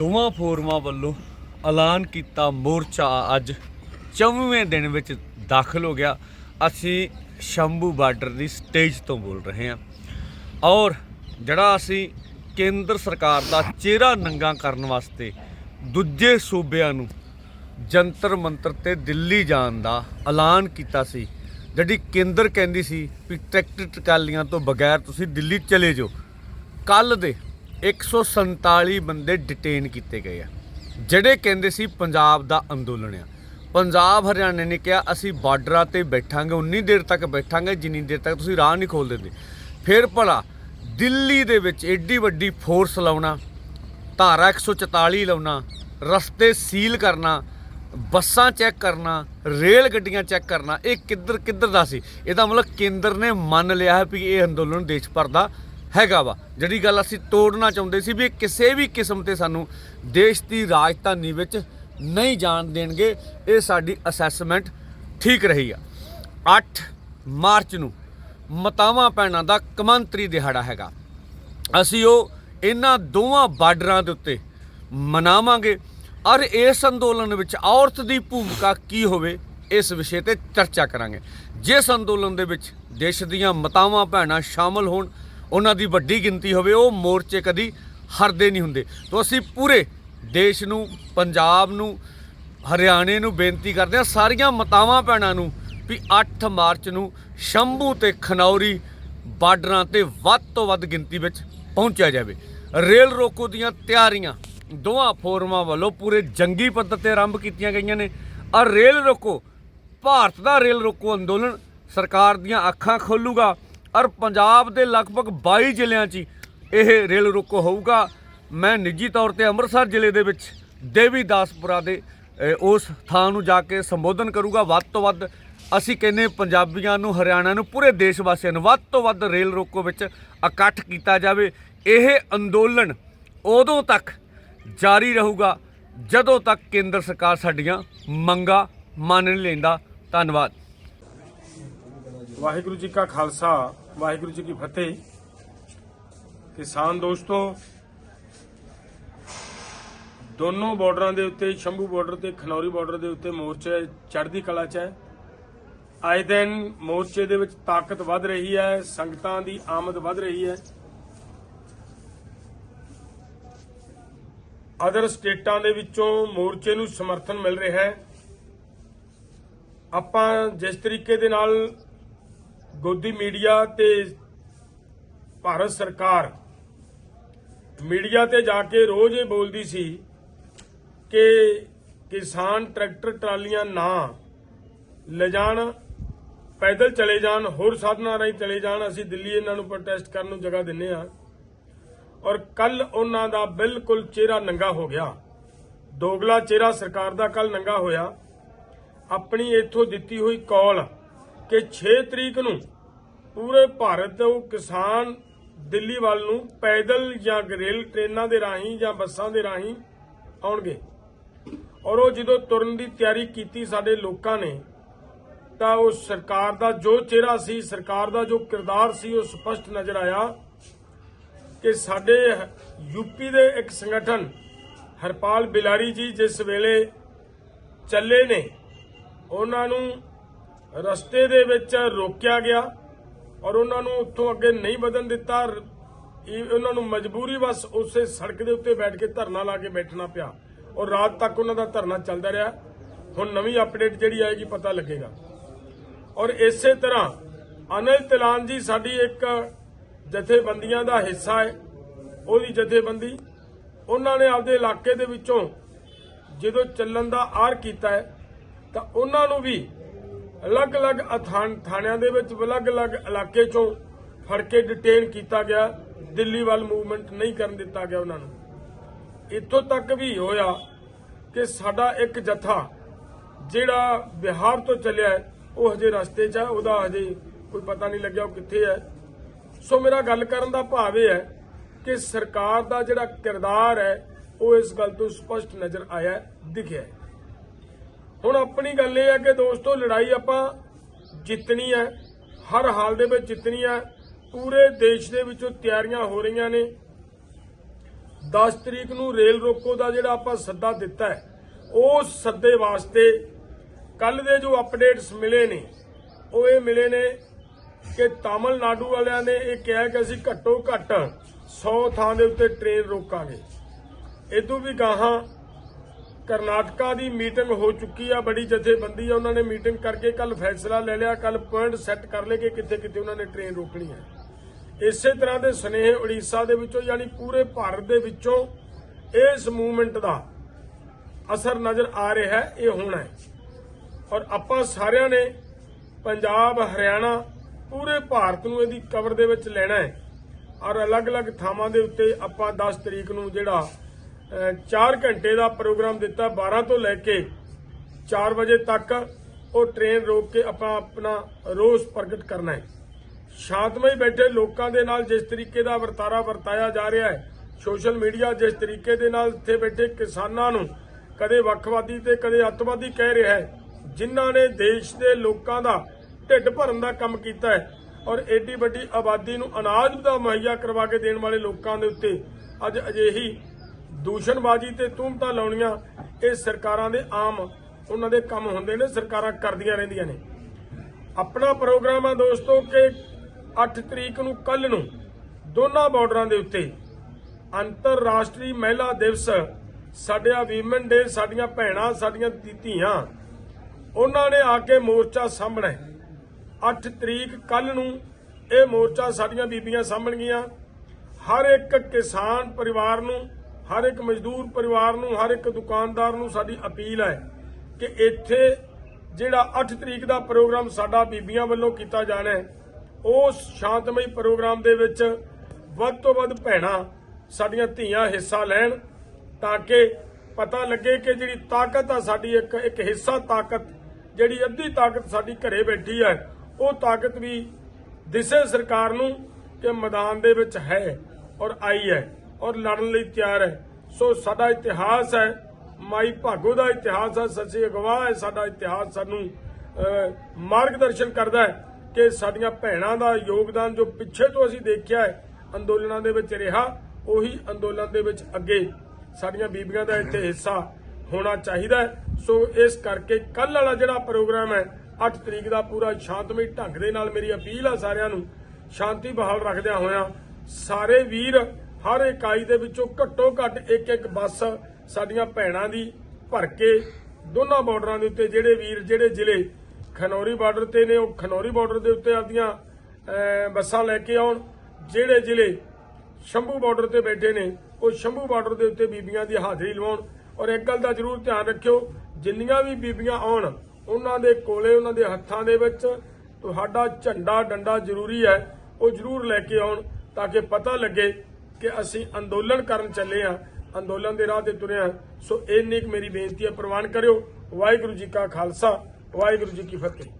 ਦੋਵਾਂ ਫੋਰਮਾਂ ਵੱਲੋਂ ਐਲਾਨ ਕੀਤਾ ਮੋਰਚਾ ਅੱਜ 24ਵੇਂ ਦਿਨ ਵਿੱਚ ਦਾਖਲ ਹੋ ਗਿਆ। ਅਸੀਂ ਸ਼ੰਭੂ ਬਾਰਡਰ ਦੀ ਸਟੇਜ ਤੋਂ ਬੋਲ ਰਹੇ ਹਾਂ। ਔਰ ਜਿਹੜਾ ਅਸੀਂ ਕੇਂਦਰ ਸਰਕਾਰ ਦਾ ਚਿਹਰਾ ਨੰਗਾ ਕਰਨ ਵਾਸਤੇ ਦੂਜੇ ਸੂਬਿਆਂ ਨੂੰ ਜੰਤਰ ਮੰਤਰ ਤੇ ਦਿੱਲੀ ਜਾਣ ਦਾ ਐਲਾਨ ਕੀਤਾ ਸੀ, ਜਿਹੜੀ ਕੇਂਦਰ ਕਹਿੰਦੀ ਸੀ ਵੀ ਟਰੈਕਟਰ ਟਕਾਲੀਆਂ ਤੋਂ ਬਗੈਰ ਤੁਸੀਂ ਦਿੱਲੀ ਚਲੇ ਜਾਓ। ਕੱਲ ਦੇ 147 ਬੰਦੇ ਡਿਟੇਨ ਕੀਤੇ ਗਏ ਆ, ਜਿਹੜੇ ਕਹਿੰਦੇ ਸੀ ਪੰਜਾਬ ਦਾ ਅੰਦੋਲਨ ਆ। ਪੰਜਾਬ ਹਰਿਆਣੇ ਨੇ ਕਿਹਾ, ਅਸੀਂ ਬਾਰਡਰਾਂ ਤੇ ਬੈਠਾਂਗੇ, ਉਨੀ ਦੇਰ ਤੱਕ ਬੈਠਾਂਗੇ, ਜਿੰਨੀ ਦੇਰ ਤੱਕ ਤੁਸੀਂ ਰਾਹ ਨਹੀਂ ਖੋਲ ਦਿੰਦੇ। ਫਿਰ ਭਲਾ ਦਿੱਲੀ ਦੇ ਵਿੱਚ ਏਡੀ ਵੱਡੀ ਫੋਰਸ ਲਾਉਣਾ, ਧਾਰਾ 144 ਲਾਉਣਾ, ਰਸਤੇ ਸੀਲ ਕਰਨਾ, ਬੱਸਾਂ ਚੈੱਕ ਕਰਨਾ, ਰੇਲ ਗੱਡੀਆਂ ਚੈੱਕ ਕਰਨਾ, ਇਹ ਕਿੱਧਰ ਕਿੱਧਰ ਦਾ ਸੀ? ਇਹਦਾ ਮਤਲਬ ਕੇਂਦਰ ਨੇ ਮੰਨ ਲਿਆ ਹੈ ਵੀ ਇਹ ਅੰਦੋਲਨ ਦੇਸ਼ ਭਰ ਦਾ ਹੈਗਾ ਵਾ। ਜਿਹੜੀ ਗੱਲ ਅਸੀਂ ਤੋੜਨਾ ਚਾਹੁੰਦੇ ਸੀ ਵੀ ਇਹ ਕਿਸੇ ਵੀ ਕਿਸਮ ਤੇ ਸਾਨੂੰ ਦੇਸ਼ ਦੀ ਰਾਜਧਾਨੀ ਵਿੱਚ ਨਹੀਂ ਜਾਣ ਦੇਣਗੇ, ਇਹ ਸਾਡੀ ਅਸੈਸਮੈਂਟ ਠੀਕ ਰਹੀ ਆ। 8 ਮਾਰਚ ਨੂੰ ਮਤਾਵਾਂ ਪੈਣਾ ਦਾ ਕਮਾਂਤਰੀ ਦਿਹਾੜਾ ਹੈਗਾ। ਅਸੀਂ ਉਹ ਇਹਨਾਂ ਦੋਵਾਂ ਬਾਰਡਰਾਂ ਦੇ ਉੱਤੇ ਮਨਾਵਾਂਗੇ। ਔਰ ਇਸ ਅੰਦੋਲਨ ਵਿੱਚ ਔਰਤ ਦੀ ਭੂਮਿਕਾ ਕੀ ਹੋਵੇ, ਇਸ ਵਿਸ਼ੇ ਤੇ ਚਰਚਾ ਕਰਾਂਗੇ। ਜਿਸ ਅੰਦੋਲਨ ਦੇ ਵਿੱਚ ਦੇਸ਼ ਦੀਆਂ ਮਤਾਵਾਂ ਭੈਣਾਂ ਸ਼ਾਮਲ ਹੋਣ ਉਹਨਾਂ ਦੀ ਵੱਡੀ ਗਿਣਤੀ ਹੋਵੇ, ਉਹ ਮੋਰਚੇ ਕਦੀ ਹਰਦੇ ਨਹੀਂ ਹੁੰਦੇ। ਤੋਂ ਅਸੀਂ ਪੂਰੇ ਦੇਸ਼ ਨੂੰ, ਪੰਜਾਬ ਨੂੰ, ਹਰਿਆਣੇ ਨੂੰ ਬੇਨਤੀ ਕਰਦੇ ਹਾਂ, ਸਾਰੀਆਂ ਮਤਾਵਾਂ ਭੈਣਾਂ ਨੂੰ ਵੀ 8 ਮਾਰਚ ਨੂੰ ਸ਼ੰਭੂ ਤੇ ਖਨੌਰੀ ਬਾਰਡਰਾਂ ਤੇ ਵੱਧ ਤੋਂ ਵੱਧ ਗਿਣਤੀ ਵਿੱਚ ਪਹੁੰਚਿਆ ਜਾਵੇ। ਰੇਲ ਰੋਕੋ ਦੀਆਂ ਤਿਆਰੀਆਂ, ਦੋਵਾਂ ਫੋਰਮਾਂ ਵੱਲੋਂ ਪੂਰੇ ਜੰਗੀ ਪੱਧਰ ਤੇ ਆਰੰਭ ਕੀਤੀਆਂ ਗਈਆਂ ਨੇ। ਔਰ ਰੇਲ ਰੋਕੋ, ਭਾਰਤ ਦਾ ਰੇਲ ਰੋਕੋ ਅੰਦੋਲਨ ਸਰਕਾਰ ਦੀਆਂ ਅੱਖਾਂ ਖੋਲੂਗਾ। ਔਰ ਪੰਜਾਬ ਦੇ ਲਗਭਗ 22 ਜ਼ਿਲ੍ਹਿਆਂ 'ਚ ਹੀ ਇਹ ਰੇਲ ਰੋਕੋ ਹੋਊਗਾ। ਮੈਂ ਨਿੱਜੀ ਤੌਰ ਤੇ ਅੰਮ੍ਰਿਤਸਰ ਜ਼ਿਲ੍ਹੇ ਦੇ ਵਿੱਚ ਦੇਵੀਦਾਸਪੁਰਾ ਦੇ ਉਸ ਥਾਂ ਨੂੰ ਜਾ ਕੇ ਸੰਬੋਧਨ ਕਰੂਗਾ। ਵੱਧ ਤੋਂ ਵੱਧ ਅਸੀਂ ਕਹਿੰਦੇ ਪੰਜਾਬੀਆਂ ਨੂੰ, ਹਰਿਆਣਾ ਨੂੰ, ਪੂਰੇ ਦੇਸ਼ ਵਾਸੀਆਂ ਨੂੰ ਵੱਧ ਤੋਂ ਵੱਧ ਰੇਲ ਰੋਕੋ ਵਿੱਚ ਇਕੱਠ ਕੀਤਾ ਜਾਵੇ। ਇਹ ਅੰਦੋਲਨ ਉਦੋਂ ਤੱਕ ਜਾਰੀ ਰਹੂਗਾ ਜਦੋਂ ਤੱਕ ਕੇਂਦਰ ਸਰਕਾਰ ਸਾਡੀਆਂ ਮੰਗਾਂ ਮੰਨ ਨਹੀਂ ਲੈਂਦਾ। ਧੰਨਵਾਦ। ਵਾਹਿਗੁਰੂ ਜੀ ਕਾ ਖਾਲਸਾ, ਵਾਹਿਗੁਰੂ ਜੀ ਕੀ ਫਤਿਹ। ਕਿਸਾਨ ਦੋਸਤੋ, ਦੋਨੋਂ ਬਾਰਡਰਾਂ ਦੇ ਉੱਤੇ, ਸ਼ੰਭੂ ਬਾਰਡਰ ਤੇ, ਖਨੌਰੀ ਬਾਰਡਰ ਦੇ ਉੱਤੇ ਮੋਰਚੇ ਚੜ੍ਹਦੀ ਕਲਾ 'ਚ ਹੈ। ਆਏ ਦਿਨ ਮੋਰਚੇ ਦੇ ਵਿੱਚ ਤਾਕਤ ਵੱਧ ਰਹੀ ਹੈ, ਸੰਗਤਾਂ ਦੀ ਆਮਦ ਵੱਧ ਰਹੀ ਹੈ। ਅਦਰ ਸਟੇਟਾਂ ਦੇ ਵਿੱਚੋਂ ਮੋਰਚੇ ਨੂੰ ਸਮਰਥਨ ਮਿਲ ਰਿਹਾ ਹੈ। ਆਪਾਂ ਜਿਸ ਤਰੀਕੇ ਦੇ ਨਾਲ ਗੋਦੀ ਮੀਡੀਆ ਤੇ ਭਾਰਤ ਸਰਕਾਰ ਮੀਡੀਆ ਤੇ ਜਾ ਕੇ ਰੋਜ਼ ਇਹ ਬੋਲਦੀ ਸੀ ਕਿ ਕਿਸਾਨ ਟਰੈਕਟਰ ਟਰਾਲੀਆਂ ਨਾ ਲੈ ਜਾਣ, ਪੈਦਲ ਚਲੇ ਜਾਣ, ਹੋਰ ਸਾਧਨਾਂ ਰਾਹੀਂ ਚਲੇ ਜਾਣ। ਅਸੀਂ ਦਿੱਲੀ ਇਹਨਾਂ ਨੂੰ ਪ੍ਰੋਟੈਸਟ ਕਰਨ ਨੂੰ ਜਗ੍ਹਾ ਦਿੰਨੇ ਆ ਔਰ ਕੱਲ ਉਹਨਾਂ ਦਾ ਬਿਲਕੁਲ ਚਿਹਰਾ ਨੰਗਾ ਹੋ ਗਿਆ। ਦੋਗਲਾ ਚਿਹਰਾ ਸਰਕਾਰ ਦਾ ਕੱਲ ਨੰਗਾ ਹੋਇਆ। ਆਪਣੀ ਇੱਥੋਂ ਦਿੱਤੀ ਹੋਈ ਕਾਲ ਕਿ 6 ਤਰੀਕ ਨੂੰ ਪੂਰੇ ਭਾਰਤ ਤੋਂ ਕਿਸਾਨ ਦਿੱਲੀ ਵੱਲ ਨੂੰ ਪੈਦਲ ਜਾਂ ਰੇਲ ਟ੍ਰੇਨਾਂ ਦੇ ਰਾਹੀਂ ਜਾਂ ਬੱਸਾਂ ਦੇ ਰਾਹੀਂ ਆਉਣਗੇ। ਔਰ ਉਹ ਜਦੋਂ ਤੁਰਨ ਦੀ ਤਿਆਰੀ ਕੀਤੀ ਸਾਡੇ ਲੋਕਾਂ ਨੇ, ਤਾਂ ਉਹ ਸਰਕਾਰ ਦਾ ਜੋ ਚਿਹਰਾ ਸੀ, ਸਰਕਾਰ ਦਾ ਜੋ ਕਿਰਦਾਰ ਸੀ, ਉਹ ਸਪਸ਼ਟ ਨਜ਼ਰ ਆਇਆ ਕਿ ਸਾਡੇ ਯੂਪੀ ਦੇ ਇੱਕ ਸੰਗਠਨ ਹਰਪਾਲ ਬਿਲਾਰੀ ਜੀ ਜਿਸ ਵੇਲੇ ਚੱਲੇ ਨੇ, ਉਹਨਾਂ ਨੂੰ ਰਸਤੇ ਦੇ ਵਿੱਚ ਰੋਕਿਆ ਗਿਆ ਔਰ ਉਹਨਾਂ ਨੂੰ ਉੱਥੋਂ ਅੱਗੇ ਨਹੀਂ ਵਧਣ ਦਿੱਤਾ। ਰ- ਉਹਨਾਂ ਨੂੰ ਮਜਬੂਰੀ ਬਸ ਉਸੇ ਸੜਕ ਦੇ ਉੱਤੇ ਬੈਠ ਕੇ ਧਰਨਾ ਲਾ ਕੇ ਬੈਠਣਾ ਪਿਆ ਔਰ ਰਾਤ ਤੱਕ ਉਹਨਾਂ ਦਾ ਧਰਨਾ ਚੱਲਦਾ ਰਿਹਾ। ਹੁਣ ਨਵੀਂ ਅਪਡੇਟ ਜਿਹੜੀ ਆਏਗੀ ਪਤਾ ਲੱਗੇਗਾ। ਔਰ ਇਸੇ ਤਰ੍ਹਾਂ ਅਨਿਲ ਤਿਲਾਨ ਜੀ ਸਾਡੀ ਇੱਕ ਜਥੇਬੰਦੀਆਂ ਦਾ ਹਿੱਸਾ ਹੈ, ਉਹਦੀ ਜਥੇਬੰਦੀ। ਉਹਨਾਂ ਨੇ ਆਪਦੇ ਇਲਾਕੇ ਦੇ ਵਿੱਚੋਂ ਜਦੋਂ ਚੱਲਣ ਦਾ ਆਰ ਕੀਤਾ ਹੈ, ਤਾਂ ਉਹਨਾਂ ਨੂੰ ਵੀ ਅਲੱਗ-ਅਲੱਗ ਅਥਾਨ ਥਾਣਿਆਂ ਦੇ ਵਿੱਚ ਅਲੱਗ-ਅਲੱਗ ਇਲਾਕੇ ਚੋਂ ਫੜ ਕੇ ਡਿਟੇਨ ਕੀਤਾ ਗਿਆ। ਦਿੱਲੀ ਵੱਲ ਮੂਵਮੈਂਟ ਨਹੀਂ ਕਰਨ ਦਿੱਤਾ ਗਿਆ ਉਹਨਾਂ ਨੂੰ। ਇੱਥੋਂ ਤੱਕ ਵੀ ਹੋਇਆ ਕਿ ਸਾਡਾ ਇੱਕ ਜਥਾ ਜਿਹੜਾ ਬਿਹਾਰ ਤੋਂ ਚੱਲਿਆ ਉਹ ਹਜੇ ਰਸਤੇ 'ਚ ਹੈ, ਉਹਦਾ ਹਜੇ ਕੋਈ ਪਤਾ ਨਹੀਂ ਲੱਗਿਆ ਉਹ ਕਿੱਥੇ ਹੈ। ਸੋ ਮੇਰਾ ਗੱਲ ਕਰਨ ਦਾ ਭਾਵ ਇਹ ਹੈ ਕਿ ਸਰਕਾਰ ਦਾ ਜਿਹੜਾ ਕਿਰਦਾਰ ਹੈ, ਉਹ ਇਸ ਗੱਲ ਤੋਂ ਸਪਸ਼ਟ ਨਜ਼ਰ ਆਇਆ, ਦਿਖਿਆ ਹੁਣ ਆਪਣੀ ਗੱਲ ਇਹ ਹੈ ਕਿ ਦੋਸਤੋ, ਲੜਾਈ ਆਪਾਂ ਜਿੱਤਣੀ ਹੈ ਹਰ ਹਾਲ ਦੇ ਵਿੱਚ ਜਿੱਤਣੀ ਹੈ ਪੂਰੇ ਦੇਸ਼ ਦੇ ਵਿੱਚੋਂ ਤਿਆਰੀਆਂ ਹੋ ਰਹੀਆਂ ਨੇ। 10 ਤਰੀਕ ਨੂੰ ਰੇਲ ਰੋਕੋ ਦਾ ਜਿਹੜਾ ਆਪਾਂ ਸੱਦਾ ਦਿੱਤਾ ਹੈ ਉਸ ਸੱਦੇ ਵਾਸਤੇ ਕੱਲ ਦੇ ਜੋ ਅਪਡੇਟਸ ਮਿਲੇ ਨੇ, ਉਹ ਇਹ ਮਿਲੇ ਨੇ ਕਿ ਤਾਮਿਲਨਾਡੂ ਵਾਲਿਆਂ ਨੇ ਇਹ ਕਿਹਾ ਕਿ ਅਸੀਂ ਘੱਟੋ ਘੱਟ 100 ਥਾਂ ਦੇ ਉੱਤੇ ਟ੍ਰੇਨ ਰੋਕਾਂਗੇ। ਇਦੋਂ ਵੀ ਗਾਹਾਂ ਕਰਨਾਟਕਾ ਦੀ ਮੀਟਿੰਗ ਹੋ ਚੁੱਕੀ ਆ, ਬੜੀ ਜਥੇਬੰਦੀ ਆ, ਉਹਨਾਂ ਨੇ ਮੀਟਿੰਗ ਕਰਕੇ ਕੱਲ ਫੈਸਲਾ ਲੈ ਲਿਆ ਕੱਲ ਪੁਆਇੰਟ ਸੈੱਟ ਕਰ ਲਏ ਕਿ ਕਿੱਥੇ ਕਿੱਥੇ ਉਹਨਾਂ ਨੇ ਟ੍ਰੇਨ ਰੋਕਣੀ ਹੈ। ਇਸੇ ਤਰ੍ਹਾਂ ਦੇ ਸਨੇਹ ਉੜੀਸਾ ਦੇ ਵਿੱਚੋਂ, ਯਾਨੀ ਪੂਰੇ ਭਾਰਤ ਦੇ ਵਿੱਚੋਂ ਇਸ ਮੂਵਮੈਂਟ ਦਾ ਅਸਰ ਨਜ਼ਰ ਆ ਰਿਹਾ ਹੈ, ਇਹ ਹੋਣਾ ਹੈ। ਔਰ ਆਪਾਂ ਸਾਰਿਆਂ ਨੇ ਪੰਜਾਬ, ਹਰਿਆਣਾ ਪੂਰੇ ਭਾਰਤ ਨੂੰ ਇਹਦੀ ਕਵਰ ਦੇ ਵਿੱਚ ਲੈਣਾ ਹੈ। ਔਰ ਅਲੱਗ-ਅਲੱਗ ਥਾਵਾਂ ਦੇ ਉੱਤੇ ਆਪਾਂ 10 ਤਰੀਕ ਨੂੰ ਜਿਹੜਾ 4 ਘੰਟੇ ਦਾ ਪ੍ਰੋਗਰਾਮ ਦਿੱਤਾ 12 ਤੋਂ ਲੈ ਕੇ 4 ਵਜੇ ਤੱਕ ਉਹ ਟ੍ਰੇਨ ਰੋਕ ਕੇ ਆਪਾਂ ਆਪਣਾ ਰੋਸ ਪ੍ਰਗਟ ਕਰਨਾ ਹੈ। ਸ਼ਾਂਤਮਈ ਬੈਠੇ ਲੋਕਾਂ ਦੇ ਨਾਲ ਜਿਸ ਤਰੀਕੇ ਦਾ ਵਰਤਾਰਾ ਵਰਤਾਇਆ ਜਾ ਰਿਹਾ ਹੈ ਸੋਸ਼ਲ ਮੀਡੀਆ ਜਿਸ ਤਰੀਕੇ ਦੇ ਨਾਲ ਇੱਥੇ ਬੈਠੇ ਕਿਸਾਨਾਂ ਨੂੰ ਕਦੇ ਵੱਖਵਾਦੀ ਤੇ ਕਦੇ ਅੱਤਵਾਦੀ ਕਹਿ ਰਿਹਾ ਹੈ, ਜਿਨ੍ਹਾਂ ਨੇ ਦੇਸ਼ ਦੇ ਲੋਕਾਂ ਦਾ ਢਿੱਡ ਭਰਨ ਦਾ ਕੰਮ ਕੀਤਾ ਹੈ ਔਰ ਏਡੀ ਵੱਡੀ ਆਬਾਦੀ ਨੂੰ ਅਨਾਜ ਦਾ ਮੁਹੱਈਆ ਕਰਵਾ ਕੇ ਦੇਣ ਵਾਲੇ ਲੋਕਾਂ ਦੇ ਉੱਤੇ ਅੱਜ ਅਜਿਹੀ ਦੂਸ਼ਣਬਾਜ਼ੀ ਤੇ ਤੁਹਮਤਾਂ ਲਾਉਣੀਆਂ ਇਹ ਸਰਕਾਰਾਂ ਦੇ ਆਮ ਉਹਨਾਂ ਦੇ ਕੰਮ ਹੁੰਦੇ ਨੇ, ਸਰਕਾਰਾਂ ਕਰਦੀਆਂ ਰਹਿੰਦੀਆਂ ਨੇ। ਆਪਣਾ ਪ੍ਰੋਗਰਾਮ ਹੈ ਦੋਸਤੋ ਕਿ 8 ਤਰੀਕ ਨੂੰ ਕੱਲ ਨੂੰ ਦੋਨਾਂ ਬਾਰਡਰਾਂ ਦੇ ਉੱਤੇ ਅੰਤਰਰਾਸ਼ਟਰੀ ਮਹਿਲਾ ਦਿਵਸ ਸਾਡਿਆ ਵੀਮਨ ਡੇ ਸਾਡੀਆਂ ਭੈਣਾਂ, ਸਾਡੀਆਂ ਧੀਆਂ, ਉਹਨਾਂ ਨੇ ਆ ਕੇ ਮੋਰਚਾ ਸਾਹਮਣਾ ਹੈ। 8 ਤਰੀਕ ਕੱਲ ਨੂੰ ਇਹ ਮੋਰਚਾ ਸਾਡੀਆਂ ਬੀਬੀਆਂ ਸਾਂਭਣਗੀਆਂ। ਹਰ ਇੱਕ ਕਿਸਾਨ ਪਰਿਵਾਰ ਨੂੰ ਹਰ ਇੱਕ ਮਜ਼ਦੂਰ ਪਰਿਵਾਰ ਨੂੰ, ਹਰ ਇੱਕ ਦੁਕਾਨਦਾਰ ਨੂੰ ਸਾਡੀ ਅਪੀਲ ਹੈ ਕਿ ਇੱਥੇ ਜਿਹੜਾ 8 ਤਰੀਕ ਦਾ ਪ੍ਰੋਗਰਾਮ ਸਾਡਾ ਬੀਬੀਆਂ ਵੱਲੋਂ ਕੀਤਾ ਜਾਣਾ ਹੈ ਉਸ ਸ਼ਾਂਤਮਈ ਪ੍ਰੋਗਰਾਮ ਦੇ ਵਿੱਚ ਵੱਧ ਤੋਂ ਵੱਧ ਭੈਣਾਂ ਸਾਡੀਆਂ ਧੀਆਂ ਹਿੱਸਾ ਲੈਣ ਤਾਂ ਕਿ ਪਤਾ ਲੱਗੇ ਕਿ ਜਿਹੜੀ ਤਾਕਤ ਆ ਸਾਡੀ ਇੱਕ ਇੱਕ ਹਿੱਸਾ ਤਾਕਤ, ਜਿਹੜੀ ਅੱਧੀ ਤਾਕਤ ਸਾਡੀ ਘਰੇ ਬੈਠੀ ਹੈ, ਉਹ ਤਾਕਤ ਵੀ ਦਿਸੇ ਸਰਕਾਰ ਨੂੰ ਕਿ ਮੈਦਾਨ ਦੇ ਵਿੱਚ ਹੈ ਔਰ ਆਈ ਹੈ। ਔਰ ਲੜਨ ਲਈ ਤਿਆਰ ਹੈ। ਸੋ ਸਾਡਾ ਇਤਿਹਾਸ ਹੈ ਮਾਈ ਭਾਗੋ ਦਾ ਇਤਿਹਾਸ ਹੈ ਸੱਚੇ ਅਗਵਾਹ ਹੈ ਸਾਡਾ ਇਤਿਹਾਸ ਸਾਨੂੰ ਅਹ, ਮਾਰਗਦਰਸ਼ਨ ਕਰਦਾ ਹੈ ਕਿ ਸਾਡੀਆਂ ਭੈਣਾਂ ਦਾ ਯੋਗਦਾਨ ਜੋ ਪਿੱਛੇ ਤੋਂ ਅਸੀਂ ਦੇਖਿਆ ਹੈ ਅੰਦੋਲਨਾਂ ਦੇ ਵਿੱਚ ਰਿਹਾ ਉਹੀ ਅੰਦੋਲਨ ਦੇ ਵਿੱਚ ਅੱਗੇ ਸਾਡੀਆਂ ਬੀਬੀਆਂ ਦਾ ਇੱਥੇ ਹਿੱਸਾ ਹੋਣਾ ਚਾਹੀਦਾ ਹੈ। ਸੋ ਇਸ ਕਰਕੇ ਕੱਲ ਵਾਲਾ ਜਿਹੜਾ ਪ੍ਰੋਗਰਾਮ ਹੈ 8 ਤਰੀਕ ਦਾ ਪੂਰਾ ਸ਼ਾਂਤਮਈ ਢੰਗ ਦੇ ਨਾਲ ਮੇਰੀ ਅਪੀਲ ਆ ਸਾਰਿਆਂ ਨੂੰ ਸ਼ਾਂਤੀ ਬਹਾਲ ਰੱਖਦਿਆਂ ਹੋਇਆਂ ਸਾਰੇ ਵੀਰ ਹਰ ਇਕਾਈ ਦੇ ਵਿੱਚੋਂ ਘੱਟੋ ਘੱਟ ਇੱਕ ਇੱਕ ਬੱਸ ਸਾਡੀਆਂ ਭੈਣਾਂ ਦੀ ਭਰ ਕੇ ਦੋਨਾਂ ਬਾਰਡਰਾਂ ਦੇ ਉੱਤੇ, ਜਿਹੜੇ ਵੀਰ, ਜਿਹੜੇ ਜ਼ਿਲ੍ਹੇ ਖਨੌਰੀ ਬਾਰਡਰ ਤੇ ਨੇ, ਉਹ ਖਨੌਰੀ ਬਾਰਡਰ ਦੇ ਉੱਤੇ ਆਪਦੀਆਂ ਬੱਸਾਂ ਲੈ ਕੇ ਆਉਣ। ਜਿਹੜੇ ਜ਼ਿਲ੍ਹੇ ਸ਼ੰਭੂ ਬਾਰਡਰ ਤੇ ਬੈਠੇ ਨੇ, ਉਹ ਸ਼ੰਭੂ ਬਾਰਡਰ ਦੇ ਉੱਤੇ ਬੀਬੀਆਂ ਦੀ ਹਾਜ਼ਰੀ ਲਵਾਉਣ। ਔਰ ਇੱਕ ਗੱਲ ਦਾ ਜ਼ਰੂਰ ਧਿਆਨ ਰੱਖਿਓ, ਜਿੰਨੀਆਂ ਵੀ ਬੀਬੀਆਂ ਆਉਣ, ਉਹਨਾਂ ਦੇ ਕੋਲੇ, ਉਹਨਾਂ ਦੇ ਹੱਥਾਂ ਦੇ ਵਿੱਚ ਤੁਹਾਡਾ ਝੰਡਾ ਡੰਡਾ ਜ਼ਰੂਰੀ ਹੈ, ਉਹ ਜ਼ਰੂਰ ਲੈ ਕੇ ਆਉਣ, ਤਾਂ ਕਿ ਪਤਾ ਲੱਗੇ ਕਿ ਅਸੀਂ ਅੰਦੋਲਨ ਕਰਨ ਚੱਲੇ ਆ ਅੰਦੋਲਨ ਦੇ ਰਾਹ ਤੇ ਤੁਰਿਆ ਸੋ ਇੰਨੀ ਕੁ ਮੇਰੀ ਬੇਨਤੀ ਹੈ, ਪ੍ਰਵਾਨ ਕਰਿਓ। ਵਾਹਿਗੁਰੂ ਜੀ ਕਾ ਖਾਲਸਾ, ਵਾਹਿਗੁਰੂ ਜੀ ਕੀ ਫਤਿਹ।